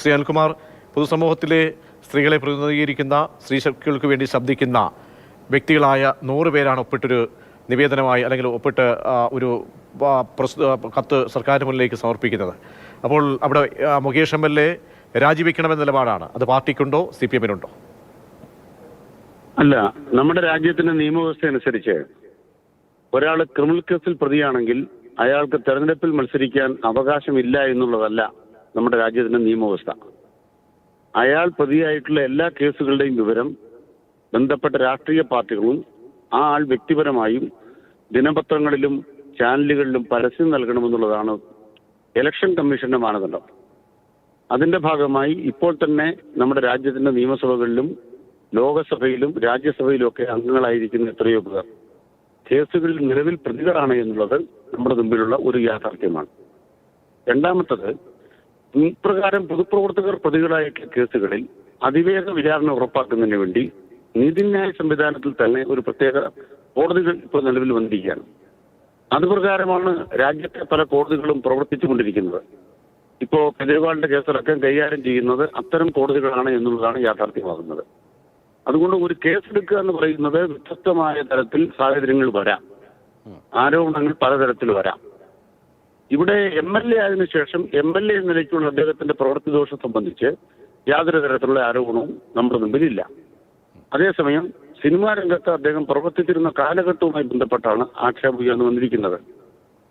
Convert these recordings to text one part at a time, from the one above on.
ശ്രീ അനിൽകുമാർ പൊതുസമൂഹത്തിലെ സ്ത്രീകളെ പ്രതിനിധീകരിക്കുന്ന സ്ത്രീ ശക്തികൾക്ക് വേണ്ടി ശബ്ദിക്കുന്ന വ്യക്തികളായ നൂറ് പേരാണ് ഒപ്പിട്ടൊരു നിവേദനമായി അല്ലെങ്കിൽ ഒപ്പിട്ട് ഒരു കത്ത് സർക്കാരിന് മുന്നിലേക്ക് സമർപ്പിക്കുന്നത്. അപ്പോൾ അവിടെ മുകേഷ് എം എൽ എ രാജിവെക്കണമെന്ന നിലപാടാണ്. അത് പാർട്ടിക്കുണ്ടോ സി പി എമ്മിനുണ്ടോ? അല്ല നമ്മുടെ രാജ്യത്തിന്റെ നിയമവ്യവസ്ഥ അനുസരിച്ച് ഒരാൾ ക്രിമിനൽ കേസിൽ പ്രതിയാണെങ്കിൽ അയാൾക്ക് തെരഞ്ഞെടുപ്പിൽ മത്സരിക്കാൻ അവകാശമില്ല എന്നുള്ളതല്ല നമ്മുടെ രാജ്യത്തിന്റെ നിയമവ്യവസ്ഥ. അയാൾ പ്രതിയായിട്ടുള്ള എല്ലാ കേസുകളുടെയും വിവരം ബന്ധപ്പെട്ട രാഷ്ട്രീയ പാർട്ടികളും ആ ആൾ വ്യക്തിപരമായും ദിനപത്രങ്ങളിലും ചാനലുകളിലും പരസ്യം നൽകണമെന്നുള്ളതാണ് ഇലക്ഷൻ കമ്മീഷന്റെ മാനദണ്ഡം. അതിന്റെ ഭാഗമായി ഇപ്പോൾ തന്നെ നമ്മുടെ രാജ്യത്തിന്റെ നിയമസഭകളിലും ലോകസഭയിലും രാജ്യസഭയിലും ഒക്കെ അംഗങ്ങളായിരിക്കുന്ന എത്രയോ പേർ കേസുകളിൽ നിലവിൽ പ്രതികളാണ് എന്നുള്ളത് നമ്മുടെ മുമ്പിലുള്ള ഒരു യാഥാർത്ഥ്യമാണ്. രണ്ടാമത്തത് ഇപ്രകാരം പൊതുപ്രവർത്തകർ പ്രതികളായിട്ടുള്ള കേസുകളിൽ അതിവേഗ വിചാരണ ഉറപ്പാക്കുന്നതിന് വേണ്ടി നീതിന്യായ സംവിധാനത്തിൽ തന്നെ ഒരു പ്രത്യേക കോടതികൾ ഇപ്പോൾ നിലവിൽ വന്നിരിക്കുകയാണ്. അതുപ്രകാരമാണ് രാജ്യത്തെ പല കോടതികളും പ്രവർത്തിച്ചുകൊണ്ടിരിക്കുന്നത് ഇപ്പോ കെജ്രിവാളിന്റെ കേസടക്കം കൈകാര്യം ചെയ്യുന്നത് അത്തരം കോടതികളാണ് എന്നുള്ളതാണ് യാഥാർത്ഥ്യമാകുന്നത്. അതുകൊണ്ട് ഒരു കേസെടുക്കുക എന്ന് പറയുന്നത് വ്യത്യസ്തമായ തരത്തിൽ സാഹചര്യങ്ങൾ വരാം. ആരോപണങ്ങൾ പലതരത്തിൽ വരാം. ഇവിടെ എം എൽ എ ആയതിനു ശേഷം എം എൽ എ നിലയ്ക്കുള്ള അദ്ദേഹത്തിന്റെ പ്രവൃത്തി ദോഷം സംബന്ധിച്ച് യാതൊരു തരത്തിലുള്ള ആരോപണവും നമ്മുടെ മുമ്പിലില്ല. അതേസമയം സിനിമാ രംഗത്ത് അദ്ദേഹം പ്രവർത്തിച്ചിരുന്ന കാലഘട്ടവുമായി ബന്ധപ്പെട്ടാണ് ആക്ഷേപം ഉയർന്നു വന്നിരിക്കുന്നത്.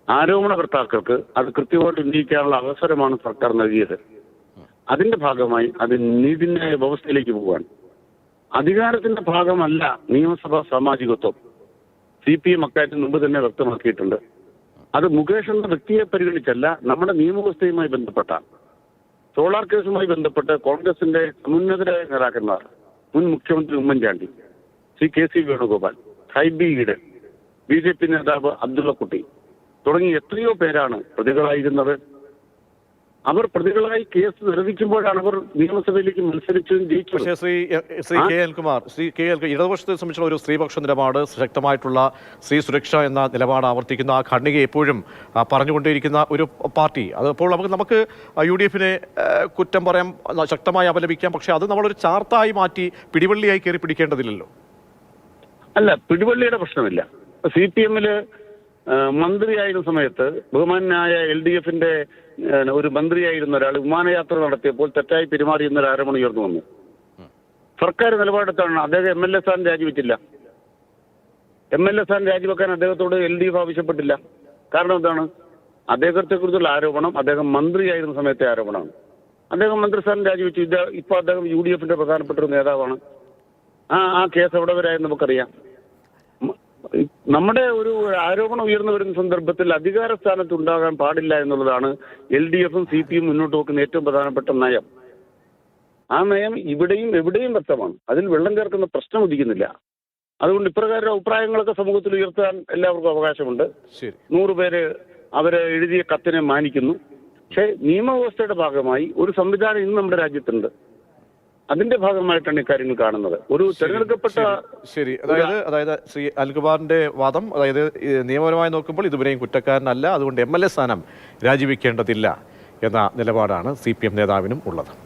ആരോപണകർത്താക്കൾക്ക് അത് കൃത്യമായിട്ട് ഉന്നയിക്കാനുള്ള അവസരമാണ് സർക്കാർ നൽകിയത്. അതിന്റെ ഭാഗമായി അത് നീതിന്യായ വ്യവസ്ഥയിലേക്ക് പോകാൻ അധികാരത്തിന്റെ ഭാഗമല്ല നിയമസഭാ സാമാജികത്വം. സി പി എം അക്കാര്യത്തിന് മുമ്പ് തന്നെ വ്യക്തമാക്കിയിട്ടുണ്ട്. അത് മുകേഷ് എന്ന വ്യക്തിയെ പരിഗണിച്ചല്ല നമ്മുടെ നിയമവ്യവസ്ഥയുമായി ബന്ധപ്പെട്ട സോളാർ കേസുമായി ബന്ധപ്പെട്ട് കോൺഗ്രസിന്റെ സമുന്നതരായ നേതാക്കന്മാർ മുൻ മുഖ്യമന്ത്രി Oommen Chandy C K C Venugopal Hibi Eden B J P നേതാവ് അബ്ദുള്ളക്കുട്ടി തുടങ്ങി എത്രയോ പേരാണ് പ്രതികളായിരുന്നത്. അവർ പ്രതികളായി കേസ് നിർവഹിക്കുമ്പോഴാണ് അവർ നിയമസഭയിലേക്ക് മത്സരിച്ചതും ജയിച്ചത്. പക്ഷേ Shri Shri K എൽകുമാർ Shri K L ഇടതുപക്ഷത്തെ സംബന്ധിച്ചുള്ള ഒരു സ്ത്രീപക്ഷ നിലപാട് ശക്തമായിട്ടുള്ള സ്ത്രീ സുരക്ഷ എന്ന നിലപാട് ആവർത്തിക്കുന്ന ആ ഖണ്ഡിക എപ്പോഴും പറഞ്ഞുകൊണ്ടിരിക്കുന്ന ഒരു പാർട്ടി. അതപ്പോൾ നമുക്ക് നമുക്ക് യു ഡി എഫിനെ കുറ്റം പറയാം ശക്തമായി അപലപിക്കാം. പക്ഷേ അത് നമ്മളൊരു ചാർത്തായി മാറ്റി പിടിവള്ളിയായി കയറി പിടിക്കേണ്ടതില്ലല്ലോ. അല്ല പിടിവള്ളിയുടെ പ്രശ്നമില്ല. സി പി എമ്മിൽ മന്ത്രിയായിരുന്ന സമയത്ത് ബഹുമാനായ എൽ ഡി എഫിന്റെ ഒരു മന്ത്രിയായിരുന്ന ഒരാൾ വിമാനയാത്ര നടത്തിയപ്പോൾ തെറ്റായി പെരുമാറിയെന്ന ഒരു ആരോപണം ഉയർന്നു വന്നു. സർക്കാർ നിലപാടെത്താണ് അദ്ദേഹം എം എൽ എ സ്ഥാനം രാജിവെച്ചില്ല. എം എൽ എ സ്ഥാനം രാജിവെക്കാൻ അദ്ദേഹത്തോട് എൽ ഡി എഫ് ആവശ്യപ്പെട്ടില്ല. കാരണം എന്താണ്? അദ്ദേഹത്തെ കുറിച്ചുള്ള ആരോപണം അദ്ദേഹം മന്ത്രിയായിരുന്ന സമയത്തെ ആരോപണമാണ്. അദ്ദേഹം മന്ത്രിസ്ഥാനം രാജിവെച്ചു. ഇപ്പൊ അദ്ദേഹം യു ഡി എഫിന്റെ പ്രധാനപ്പെട്ട ഒരു നേതാവാണ്. ആ ആ കേസ് എവിടെ വരെ എന്ന് നമുക്കറിയാം. നമ്മുടെ ഒരു ആരോപണം ഉയർന്നു വരുന്ന സന്ദർഭത്തിൽ അധികാര സ്ഥാനത്ത് ഉണ്ടാകാൻ പാടില്ല എന്നുള്ളതാണ് എൽ ഡി എഫും സി പി എം മുന്നോട്ട് വെക്കുന്ന ഏറ്റവും പ്രധാനപ്പെട്ട നയം. ആ നയം ഇവിടെയും എവിടെയും വ്യക്തമാണ്. അതിൽ വെള്ളം ചേർക്കുന്ന പ്രശ്നം ഉദിക്കുന്നില്ല. അതുകൊണ്ട് ഇപ്രകാരം അഭിപ്രായങ്ങളൊക്കെ സമൂഹത്തിൽ ഉയർത്താൻ എല്ലാവർക്കും അവകാശമുണ്ട്. നൂറുപേര് നൂറ് പേര് അവർ എഴുതിയ കത്തിനെ മാനിക്കുന്നു. പക്ഷേ നിയമവ്യവസ്ഥയുടെ ഭാഗമായി ഒരു സംവിധാനം ഇന്ന് നമ്മുടെ രാജ്യത്തുണ്ട്. അതിന്റെ ഭാഗമായിട്ടാണ് ഇക്കാര്യങ്ങൾ കാണുന്നത്. ഒരു തെരഞ്ഞെടുക്കപ്പെട്ട ശരി അതായത് അതായത് ശ്രീ അൽകുമാറിന്റെ വാദം അതായത് നിയമപരമായി നോക്കുമ്പോൾ ഇതുവരെയും കുറ്റക്കാരനല്ല അതുകൊണ്ട് എം എൽ എ സ്ഥാനം രാജിവെക്കേണ്ടതില്ല എന്ന നിലപാടാണ് സി പി എം നേതാവിനും ഉള്ളത്.